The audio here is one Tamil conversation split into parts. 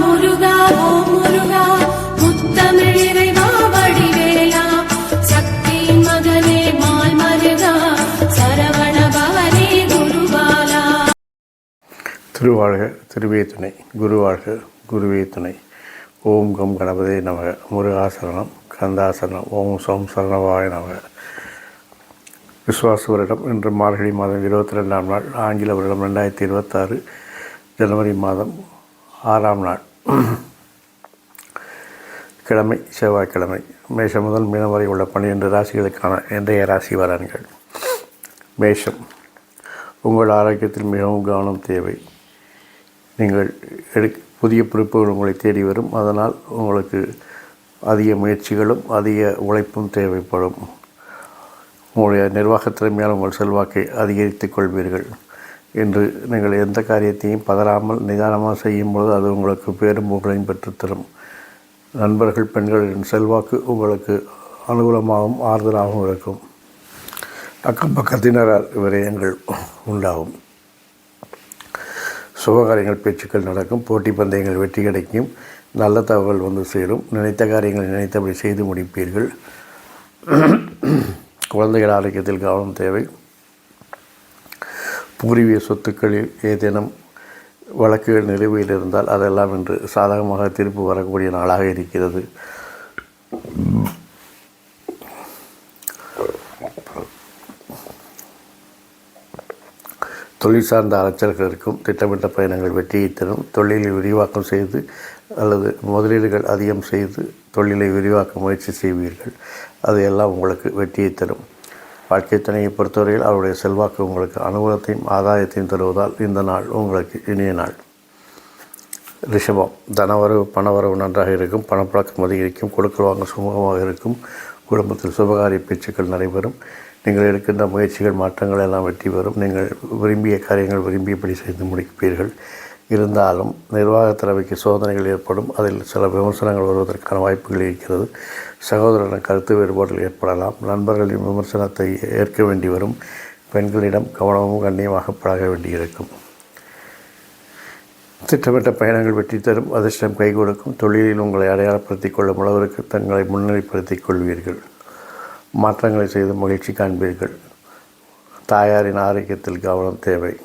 முருகா ஓ முருகா வடிவேலா. சக்தியின் மகனே மால் மருகா சரவண பவனே குருபாலா. திருவாழ்க திருவே துணை குருவாழ்க குருவே துணை. ஓம் கம் கணபதே நமக. முருகாசனம் கந்தாசனம் ஓம் சோம் சரணவாய நமக. விஸ்வாச வருடம் இன்று மார்கழி மாதம் இருபத்தி ரெண்டாம் நாள் ஆங்கில வருடம் ரெண்டாயிரத்தி இருபத்தாறு ஜனவரி மாதம் ஆறாம் நாள். கிழமை செவ்வாய்க்கிழமை மேஷம் முதல் மீனம் வரை உள்ள பன்னிரெண்டு ராசிகளுக்கான இன்றைய ராசி வரன்கள் மேஷம் உங்கள் ஆரோக்கியத்தில் மிகவும் கவனம் தேவை. நீங்கள் எடு புதிய பொறுப்புகள் உங்களை தேடி வரும். அதனால் உங்களுக்கு அதிக முயற்சிகளும் அதிக உழைப்பும் தேவைப்படும். உங்களுடைய நிர்வாகத் திறமையால் உங்கள் செல்வாக்கை அதிகரித்துக் கொள்வீர்கள். என்று நீங்கள் எந்த காரியத்தையும் பதறாமல் நிதானமாக செய்யும்பொழுது அது உங்களுக்கு பேரும் புகழையும் பெற்றுத்தரும். நண்பர்கள் பெண்களின் செல்வாக்கு உங்களுக்கு அனுகூலமாகவும் ஆறுதலாகவும் இருக்கும். அக்கம் பக்கத்தினரால் விரயங்கள் உண்டாகும். சுபகாரியங்கள் பேச்சுக்கள் நடக்கும். போட்டி பந்தயங்கள் வெற்றி கிடைக்கும். நல்ல தகவல் வந்து சேரும். நினைத்த காரியங்களை நினைத்தபடி செய்து முடிப்பீர்கள். குழந்தைகள் ஆரோக்கியத்தில் கவனம் தேவை. பூர்வீக சொத்துக்களில் ஏதேனும் வழக்குகள் நிலுவையில் இருந்தால் அதெல்லாம் இன்று சாதகமாக திருப்பி வரக்கூடிய நாளாக இருக்கிறது. தொழில் சார்ந்த அலைச்சல்கள் இருக்கும் திட்டமிட்ட பயணங்கள் வெற்றியை தரும். தொழிலை விரிவாக்கம் செய்து அல்லது முதலீடுகள் அதிகம் செய்து தொழிலை விரிவாக்க முயற்சி செய்வீர்கள். அதையெல்லாம் உங்களுக்கு வெற்றியை தரும். வாழ்க்கை துணையை பொறுத்தவரையில் அவருடைய செல்வாக்கு உங்களுக்கு அனுகூலத்தையும் ஆதாயத்தையும் தருவதால் இந்த நாள் உங்களுக்கு இனிய நாள். ரிஷபம் தனவரவு பணவரவு நன்றாக இருக்கும். பணப்பழக்கம் அதிகரிக்கும். கொடுக்கல் வாங்க சுமூகமாக இருக்கும். குடும்பத்தில் சுபகாரிய பேச்சுக்கள் நடைபெறும். நீங்கள் எடுக்கின்ற முயற்சிகள் மாற்றங்கள் எல்லாம் வெற்றி பெறும். நீங்கள் விரும்பிய காரியங்கள் விரும்பியபடி செய்து முடிப்பீர்கள். இருந்தாலும் நிர்வாக தலைமைக்கு சோதனைகள் ஏற்படும். அதில் சில விமர்சனங்கள் வருவதற்கான வாய்ப்புகள் இருக்கிறது. சகோதரன கருத்து வேறுபாடுகள் ஏற்படலாம். நண்பர்களின் விமர்சனத்தை ஏற்க வேண்டி வரும். பெண்களிடம் கவனமும் கண்ணியமாக பழக வேண்டியிருக்கும். திட்டமிட்ட பயணங்கள் வெற்றி தரும். அதிர்ஷ்டம் கை கொடுக்கும் தொழிலில் உங்களை அடையாளப்படுத்திக் கொள்ளும் அளவிற்கு தங்களை முன்னிலைப்படுத்திக் கொள்வீர்கள். மாற்றங்களை செய்து மகிழ்ச்சி காண்பீர்கள். தாயாரின் ஆரோக்கியத்தில் கவனம் தேவை.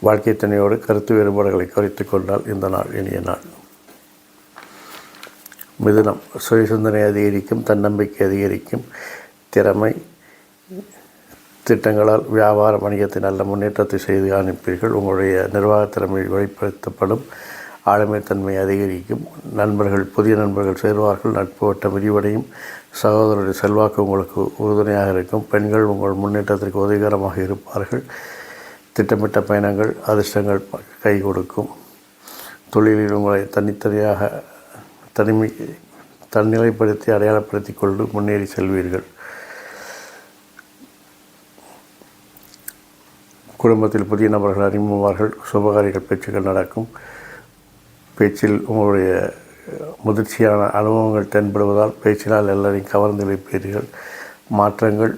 வாழ்க்கை துணையோடு கருத்து வேறுபாடுகளை குறைத்து கொண்டால் இந்த நாள் இனிய நாள். மிதுனம். சுயசிந்தனை அதிகரிக்கும் தன்னம்பிக்கை அதிகரிக்கும் திறமை திட்டங்களால் வியாபார வணிகத்தை நல்ல முன்னேற்றத்தை செய்து காண்பீர்கள். உங்களுடைய நிர்வாகத் திறமை வெளிப்படுத்தப்படும் ஆளுமைத்தன்மை அதிகரிக்கும் நண்பர்கள் புதிய நண்பர்கள் சேர்வார்கள் நட்பு வட்டம் விரிவடையும் சகோதரருடைய செல்வாக்கு உங்களுக்கு உறுதுணையாக இருக்கும் பெண்கள் உங்கள் முன்னேற்றத்திற்கு உதவிகரமாக இருப்பார்கள். திட்டமிட்ட பயணங்கள் அதிர்ஷ்டங்கள் கை கொடுக்கும். தொழிலில் உங்களை தனித்தனியாக தனிமை தன்னிலைப்படுத்தி அடையாளப்படுத்தி கொண்டு முன்னேறி செல்வீர்கள். குடும்பத்தில் புதிய நபர்கள் அறிமுகமார்கள் சுபகாரிகள் பேச்சுக்கள் நடக்கும். பேச்சில் உங்களுடைய முதிர்ச்சியான அனுபவங்கள் தென்படுவதால் பேச்சினால் எல்லாரையும் கவர்ந்து வைப்பீர்கள் மாற்றங்கள்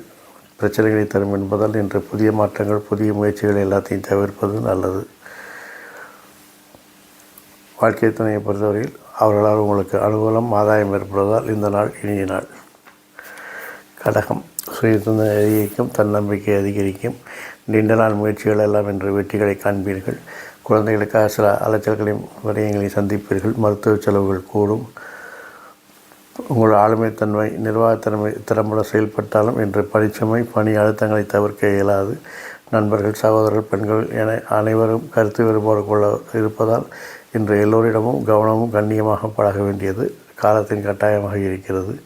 பிரச்சனைகளை தரும் என்பதால் இன்று புதிய மாற்றங்கள் புதிய முயற்சிகள் எல்லாத்தையும் தவிர்ப்பது நல்லது. வாழ்க்கை துணையை பொறுத்தவரையில் அவர்களால் உங்களுக்கு அனுகூலம் ஆதாயம் ஏற்படுவதால் இந்த நாள் இனிய நாள். கடகம் சுயசிந்தனை அதிகரிக்கும் தன்னம்பிக்கை அதிகரிக்கும். நீண்ட நாள் முயற்சிகள் எல்லாம் இன்று வெற்றிகளை காண்பீர்கள். குழந்தைகளுக்காக சில அலைச்சல்களையும் விரயங்களையும் சந்திப்பீர்கள். மருத்துவ செலவுகள் கூடும். உங்கள் ஆளுமைத்தன்மை நிர்வாகத்தன்மை திறம்பட செயல்பட்டாலும் இன்று பணிச்சுமை பணி அழுத்தங்களை தவிர்க்க இயலாது. நண்பர்கள் சகோதரர்கள் பெண்கள் என அனைவரும் கருத்து வேறுபாடு கொள்ள இருப்பதால் இன்று எல்லோரிடமும் கவனமும் கண்ணியமாக பழக வேண்டியது காலத்தின் கட்டாயமாக இருக்கிறது.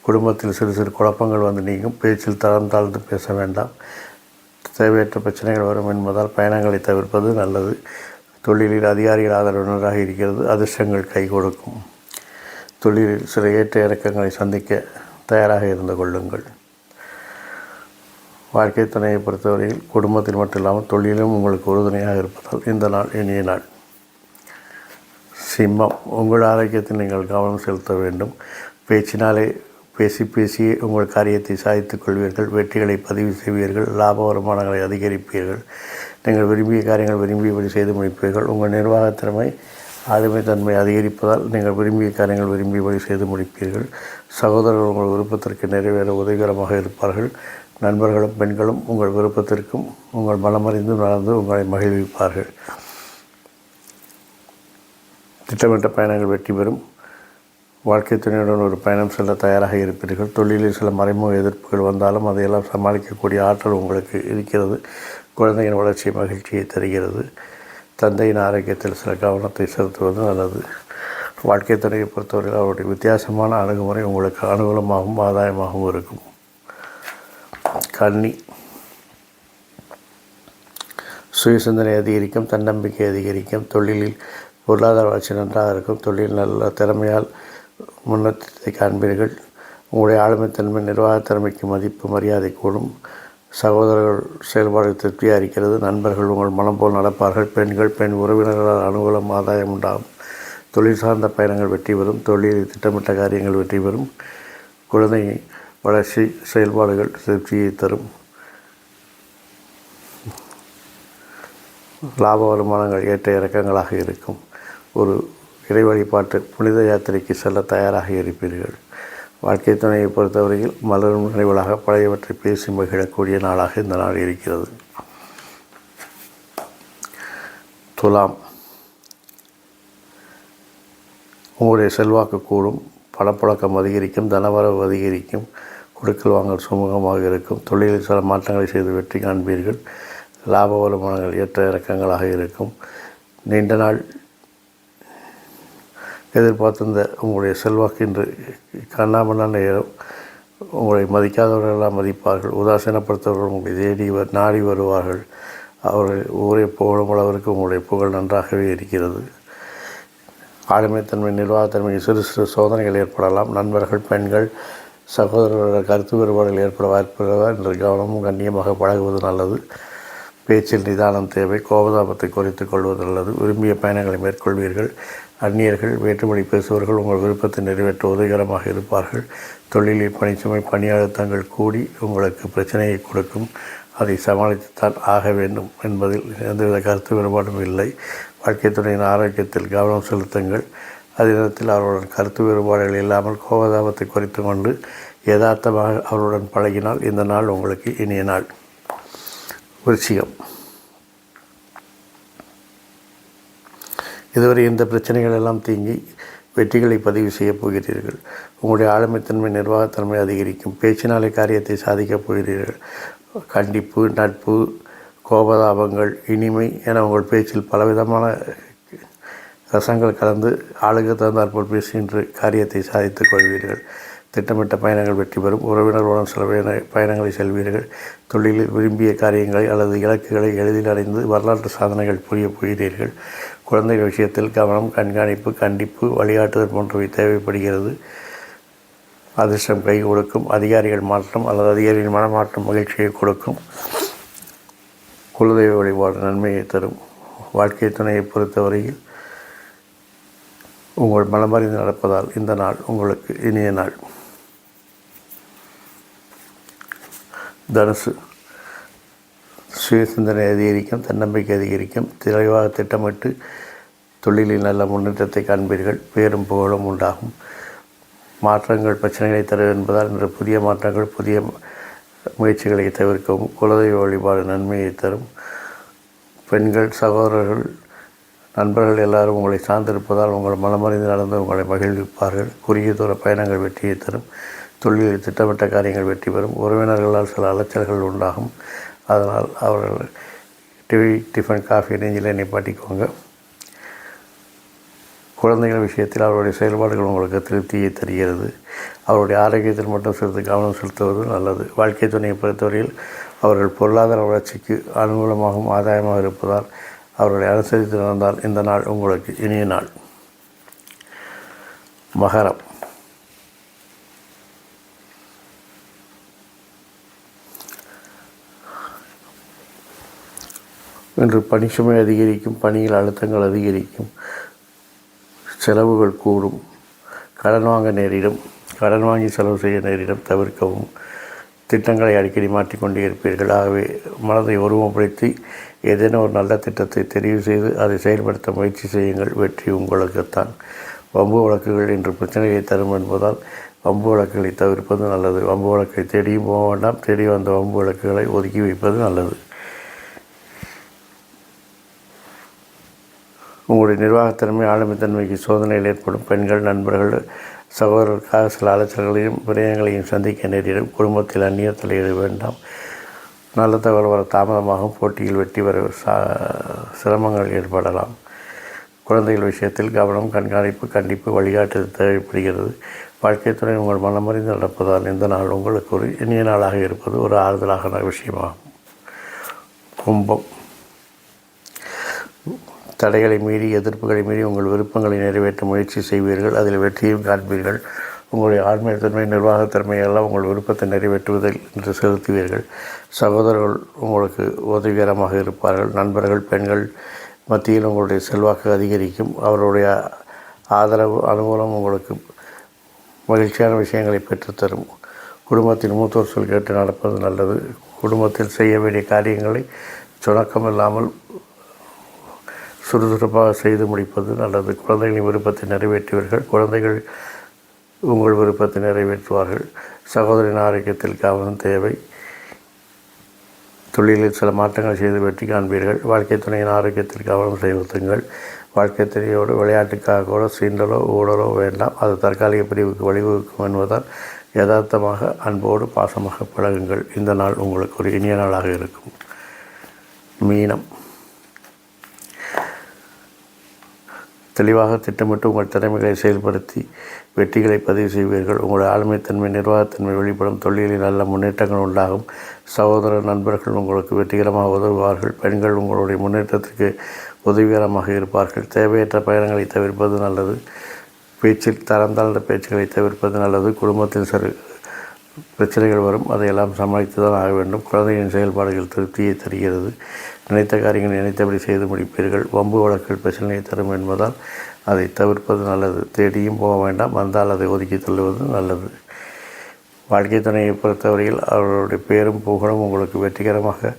குடும்பத்தில் சிறு சிறு குழப்பங்கள் வந்து நீங்கும். பேச்சில் தளம் தாழ்ந்து பேச வேண்டாம். தேவையற்ற பிரச்சனைகள் வரும் என்பதால் பயணங்களை தவிர்ப்பது நல்லது. தொழிலில் அதிகாரிகள் ஆதரவினராக இருக்கிறது. அதிர்ஷ்டங்கள் கை கொடுக்கும். தொழிலில் சில ஏற்ற இறக்கங்களை சந்திக்க தயாராக இருந்து கொள்ளுங்கள். வாழ்க்கை துணையை பொறுத்தவரையில் குடும்பத்தில் மட்டும் இல்லாமல் தொழிலும் உங்களுக்கு உறுதுணையாக இருப்பதால் இந்த நாள் இனிய நாள். சிம்மம் உங்கள் ஆரோக்கியத்தில் நீங்கள் கவனம் செலுத்த வேண்டும். பேச்சினாலே பேசி பேசியே உங்கள் காரியத்தை சாதித்துக் கொள்வீர்கள். வெற்றிகளை பதிவு செய்வீர்கள். லாப வருமானங்களை அதிகரிப்பீர்கள். நீங்கள் விரும்பிய காரியங்கள் விரும்பியபடி செய்து முடிப்பீர்கள். உங்கள் நிர்வாகத்திறமை திறமை ஆளுமைத்தன்மை அதிகரிப்பதால் நீங்கள் விரும்பிய காரியங்கள் விரும்பியபடி செய்து முடிப்பீர்கள். சகோதரர்கள் உங்கள் விருப்பத்திற்கு நிறைவேற உதவிகரமாக இருப்பார்கள். நண்பர்களும் பெண்களும் உங்கள் விருப்பத்திற்கும் உங்கள் மனமறிந்து நடந்து உங்களை மகிழ்விப்பார்கள். திட்டமிட்ட பயணங்கள் வெற்றி பெறும். வாழ்க்கை துணையுடன் ஒரு பயணம் செல்ல தயாராக இருப்பீர்கள். தொழிலில் சில மறைமுக எதிர்ப்புகள் வந்தாலும் அதையெல்லாம் சமாளிக்கக்கூடிய ஆற்றல் உங்களுக்கு இருக்கிறது. குழந்தையின் வளர்ச்சி மகிழ்ச்சியை தருகிறது. தந்தையின் ஆரோக்கியத்தில் சில கவனத்தை செலுத்துவது நல்லது. வாழ்க்கை துறையை பொறுத்தவரை அவருடைய வித்தியாசமான அணுகுமுறை உங்களுக்கு அனுகூலமாகவும் ஆதாயமாகவும் இருக்கும். கன்னி. சுயசிந்தனை அதிகரிக்கும் தன்னம்பிக்கை அதிகரிக்கும் தொழிலில் பொருளாதார வளர்ச்சி நன்றாக இருக்கும் தொழில் நல்ல திறமையால் முன்னேற்றத்தை காண்பீர்கள். உங்களுடைய ஆளுமைத்தன்மை நிர்வாகத் திறமைக்கு மதிப்பு மரியாதை கூடும். சகோதரர்கள் செயல்பாடு திருப்தியாக இருக்கிறது. நண்பர்கள் உங்கள் மனம் போல் நடப்பார்கள். பெண்கள் பெண் உறவினர்களால் அனுகூலம் ஆதாயம் உண்டாகும். தொழில் சார்ந்த பயணங்கள் வெற்றி பெறும். தொழிலில் திட்டமிட்ட காரியங்கள் வெற்றி பெறும். குழந்தை வளர்ச்சி செயல்பாடுகள் திருப்தியை தரும். லாப வருமானங்கள் ஏற்ற இறக்கங்களாக இருக்கும். ஒரு இறை வழிபாட்டு புனித யாத்திரைக்கு செல்ல தயாராக இருப்பீர்கள். வாழ்க்கை துணையை பொறுத்தவரையில் மலரும் நினைவுகளாக பழையவற்றை பேசி மகிழக்கூடிய நாளாக இந்த நாள் இருக்கிறது. துலாம். உங்களுடைய செல்வாக்கு கூடும் பணப்புழக்கம் அதிகரிக்கும் தனவரவு அதிகரிக்கும் கொடுக்கல் வாங்கல் சுமூகமாக இருக்கும் தொழிலில் சில மாற்றங்களை செய்து வெற்றி காண்பீர்கள் லாப வருமானங்கள் ஏற்ற இறக்கங்களாக இருக்கும் நீண்ட நாள் எதிர்பார்த்திருந்த உங்களுடைய செல்வாக்கு இன்று கண்ணாமண்ணான நேரம். உங்களை மதிக்காதவர்களெல்லாம் மதிப்பார்கள். உதாசீனப்படுத்தவர்கள் உங்களை தேடி வ நாடி வருவார்கள். அவர்கள் ஊரே புகழும் அளவிற்கு உங்களுடைய புகழ் நன்றாகவே இருக்கிறது. ஆளுமைத்தன்மை நிர்வாகத்தன்மை சிறு சிறு சோதனைகள் ஏற்படலாம். நண்பர்கள் பெண்கள் சகோதரர்கள் கருத்து வேறுபாடுகள் ஏற்பட வாய்ப்புள்ளதா? என்ற கவனமும் கண்ணியமாக பழகுவது நல்லது. பேச்சில் நிதானம் தேவை. கோபதாபத்தை குறைத்துக் கொள்வது நல்லது. விரும்பிய பயணங்களை மேற்கொள்வீர்கள். அந்நியர்கள் வேற்றுமொழி பேசுபவர்கள் உங்கள் விருப்பத்தை நிறைவேற்ற உதவிகரமாக இருப்பார்கள். தொழிலில் பணிச்சுமை பணி அழுத்தங்கள் கூடி உங்களுக்கு பிரச்சனையை கொடுக்கும். அதை சமாளித்துத்தான் ஆக வேண்டும் என்பதில் எந்தவித கருத்து வேறுபாடும் இல்லை. வாழ்க்கை துறையின் ஆரோக்கியத்தில் கவனம் செலுத்துங்கள். அதே நேரத்தில் அவருடன் கருத்து வேறுபாடுகள் இல்லாமல் கோபதாபத்தை குறைத்து கொண்டு யதார்த்தமாக அவருடன் பழகினால் இந்த நாள் உங்களுக்கு இனிய நாள். விருச்சிகம் இதுவரை இந்த பிரச்சனைகள் எல்லாம் தீங்கி வெற்றிகளை பதிவு செய்யப் போகிறீர்கள். உங்களுடைய ஆளுமைத்தன்மை நிர்வாகத்தன்மை அதிகரிக்கும். பேச்சினாலே காரியத்தை சாதிக்கப் போகிறீர்கள். கண்டிப்பு நட்பு கோபதாபங்கள் இனிமை என உங்கள் பேச்சில் பலவிதமான ரசங்கள் கலந்து ஆளுக்கு தகுந்தாற்போல் பேசுகின்ற காரியத்தை சாதித்துக் கொள்வீர்கள். திட்டமிட்ட பயணங்கள் வெற்றி பெறும். உறவினர்களுடன் சில பயண பயணங்களை செல்வீர்கள். தொழிலில் விரும்பிய காரியங்களை அல்லது இலக்குகளை எளிதில் அடைந்து வரலாற்று சாதனைகள் புரிய போகிறீர்கள். குழந்தைகள் விஷயத்தில் கவனம் கண்காணிப்பு கண்டிப்பு வழிகாட்டுதல் போன்றவை தேவைப்படுகிறது. அதிர்ஷ்டம் கை கொடுக்கும். அதிகாரிகள் மாற்றம் அல்லது அதிகாரிகள் மனமாற்றம் மகிழ்ச்சியை கொடுக்கும். குலதெய்வ வழிபாடு நன்மையை தரும். வாழ்க்கை துணையை பொறுத்தவரையில் உங்கள் மனமறிந்து நடப்பதால் இந்த நாள் உங்களுக்கு இனிய நாள். தனுசு. சுயசிந்தனை அதிகரிக்கும் தன்னம்பிக்கை அதிகரிக்கும் தெளிவாக திட்டமிட்டு தொழிலில் நல்ல முன்னேற்றத்தை காண்பீர்கள் பேரும் புகழும் உண்டாகும். மாற்றங்கள் பிரச்சனைகளை தரும் என்பதால் இன்று புதிய மாற்றங்கள் புதிய முயற்சிகளை தவிர்க்கவும் குலதெய்வ வழிபாடு நன்மையை தரும். பெண்கள் சகோதரர்கள் நண்பர்கள் எல்லாரும் உங்களை சார்ந்திருப்பதால் உங்கள் மனமறிந்து நடந்து உங்களை மகிழ்விப்பார்கள். குறுகிய தூர பயணங்கள் வெற்றியை தரும். தொழிலில் திட்டமிட்ட காரியங்கள் வெற்றி பெறும். உறவினர்களால் சில அலைச்சல்கள் உண்டாகும். அதனால் அவர்கள் டிவி டிஃபன் காஃபி நெஞ்சில் நிப்பாட்டிக்கோங்க. குழந்தைகள் விஷயத்தில் அவருடைய செயல்பாடுகள் உங்களுக்கு திருப்தியை தருகிறது. அவருடைய ஆரோக்கியத்தில் மட்டும் சிறிது கவனம் செலுத்துவது நல்லது. வாழ்க்கை துணையை பொறுத்தவரையில் அவர்கள் பொருளாதார வளர்ச்சிக்கு அனுகூலமாகவும் ஆதாயமாக இருப்பதால் அவர்களை அனுசரித்து நடந்தால் இந்த நாள் உங்களுக்கு இனிய நாள். மகரம். இன்று பணிச்சுமை அதிகரிக்கும் பணியில் அழுத்தங்கள் அதிகரிக்கும் செலவுகள் கூடும் கடன் வாங்க நேரிடும் கடன் வாங்கி செலவு செய்ய நேரிடம் தவிர்க்கவும். திட்டங்களை அடிக்கடி மாற்றிக்கொண்டே இருப்பீர்கள். ஆகவே மனதை ஒருமுகப்படுத்தி ஏதேனும் ஒரு நல்ல திட்டத்தை தெரிவு செய்து அதை செயல்படுத்த முயற்சி செய்யுங்கள். வெற்றி உங்களுக்குத்தான். வம்பு வழக்குகள் இன்று பிரச்சனையை தரும் என்பதால் வம்பு வழக்குகளை தவிர்ப்பது நல்லது. வம்பு வழக்கை தேடியும் போக வேண்டாம். தேடி வந்த வம்பு வழக்குகளை ஒதுக்கி வைப்பது நல்லது. உங்களுடைய நிர்வாகத்திறமை ஆளுமைத்தன்மைக்கு சோதனையில் ஏற்படும். பெண்கள் நண்பர்கள் சகோதரர்களுக்காக சில அலைச்சல்களையும் விரயங்களையும் சந்திக்க நேரிடும். குடும்பத்தில் அந்நிய தலையிட வேண்டாம். நல்ல தகவல் வர தாமதமாகும். போட்டியில் வெற்றி பெற சா சிரமங்கள் ஏற்படலாம். குழந்தைகள் விஷயத்தில் கவனம் கண்காணிப்பு கண்டிப்பு வழிகாட்டுதல் தேவைப்படுகிறது. வாழ்க்கை துறை உங்கள் மனமறிந்து நடப்பதால் இந்த நாள் உங்களுக்கு ஒரு இனிய நாளாக இருப்பது ஒரு ஆறுதலாக விஷயமாகும். கும்பம். தடைகளை மீறி எதிர்ப்புகளை மீறி உங்கள் விருப்பங்களை நிறைவேற்ற முயற்சி செய்வீர்கள். அதில் வெற்றியும் காண்பீர்கள். உங்களுடைய ஆண்மைத்தன்மை நிர்வாகத்திறமை எல்லாம் உங்கள் விருப்பத்தை நிறைவேற்றுவதில் என்று செலுத்துவீர்கள். சகோதரர்கள் உங்களுக்கு உதவிகரமாக இருப்பார்கள். நண்பர்கள் பெண்கள் மத்தியில் உங்களுடைய செல்வாக்கு அதிகரிக்கும். அவருடைய ஆதரவு அனுகூலம் உங்களுக்கு மகிழ்ச்சியான விஷயங்களை பெற்றுத்தரும். குடும்பத்தின் மூத்தோர் சொல் கேட்டு நடப்பது நல்லது. குடும்பத்தில் செய்ய வேண்டிய காரியங்களை சுணக்கம் இல்லாமல் சுறுசுறுப்பாக செய்து முடிப்பது நல்லது. குழந்தைகளின் விருப்பத்தை நிறைவேற்றுவீர்கள். குழந்தைகள் உங்கள் விருப்பத்தை நிறைவேற்றுவார்கள். சகோதரின் ஆரோக்கியத்தில் கவனம் தேவை. தொழிலில் சில மாற்றங்கள் செய்து வெற்றி காண்பீர்கள். வாழ்க்கை துணையின் ஆரோக்கியத்தில் கவனம் செலுத்துங்கள். வாழ்க்கை துணையோடு விளையாட்டுக்காக கூட சீண்டலோ ஊடலோ வேண்டாம். அது தற்காலிக பிரிவுக்கு வழிவகுக்கும் என்பதால் யதார்த்தமாக அன்போடு பாசமாக பழகுங்கள். இந்த நாள் உங்களுக்கு ஒரு இனிய நாளாக இருக்கும். மீனம். தெளிவாக திட்டமிட்டு உங்கள் திறமைகளை செயல்படுத்தி வெற்றிகளை பதிவு செய்வீர்கள். உங்கள் ஆளுமைத்தன்மை நிர்வாகத்தன்மை வெளிப்படும். தொழிலில் நல்ல முன்னேற்றங்கள் உண்டாகும். சகோதர நண்பர்கள் உங்களுக்கு வெற்றிகரமாக உதவுவார்கள். பெண்கள் உங்களுடைய முன்னேற்றத்திற்கு உதவிகரமாக இருப்பார்கள். தேவையற்ற பயணங்களை தவிர்ப்பது நல்லது. பேச்சில் தரம் தாழ்ந்த பேச்சுகளை தவிர்ப்பது நல்லது. குடும்பத்தில் சிறு பிரச்சனைகள் வரும். அதையெல்லாம் சமாளித்து தான் ஆக வேண்டும். குழந்தையின் செயல்பாடுகள் திருப்தியை தருகிறது. நினைத்த காரியங்கள் நினைத்தபடி செய்து முடிப்பீர்கள். வம்பு வழக்கில் பிரச்சனையை தரும் என்பதால் அதை தவிர்ப்பது நல்லது. தேடியும் போக வேண்டாம். வந்தால் அதை ஒதுக்கி தள்ளுவது நல்லது. வாழ்க்கை துணையை பொறுத்தவரையில் அவர்களுடைய பேரும் புகழும் உங்களுக்கு வெற்றிகரமாக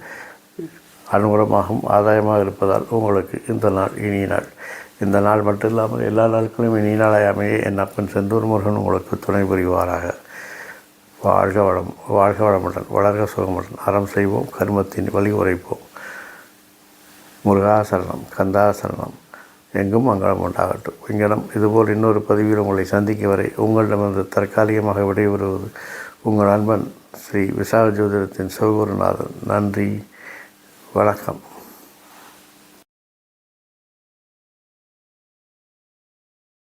அனுகூலமாகவும் ஆதாயமாக இருப்பதால் உங்களுக்கு இந்த நாள் இனிய நாள். இந்த நாள் மட்டும் இல்லாமல் எல்லா நாட்களும் இனிய நாளாய் அமைய என் அப்பன் செந்தூர் முருகன் உங்களுக்கு துணை புரிவாராக. வாழ்க வளம் வாழ்க வளமுடன் வளர்க சுகமுடன். அறம் செய்வோம் கர்மத்தின் வழி உரைப்போம். முருகாசரணம் கந்தாசரணம் எங்கும் மங்களம் உண்டாகட்டும். இங்கனம் இதுபோல் இன்னொரு பதிவில் உங்களை சந்திக்கும் வரை உங்களிடமிருந்து தற்காலிகமாக விடைபெறுவது உங்கள் நண்பன் ஸ்ரீ விசாக ஜோதிடத்தின் சிவகுருநாதன் நன்றி வணக்கம்.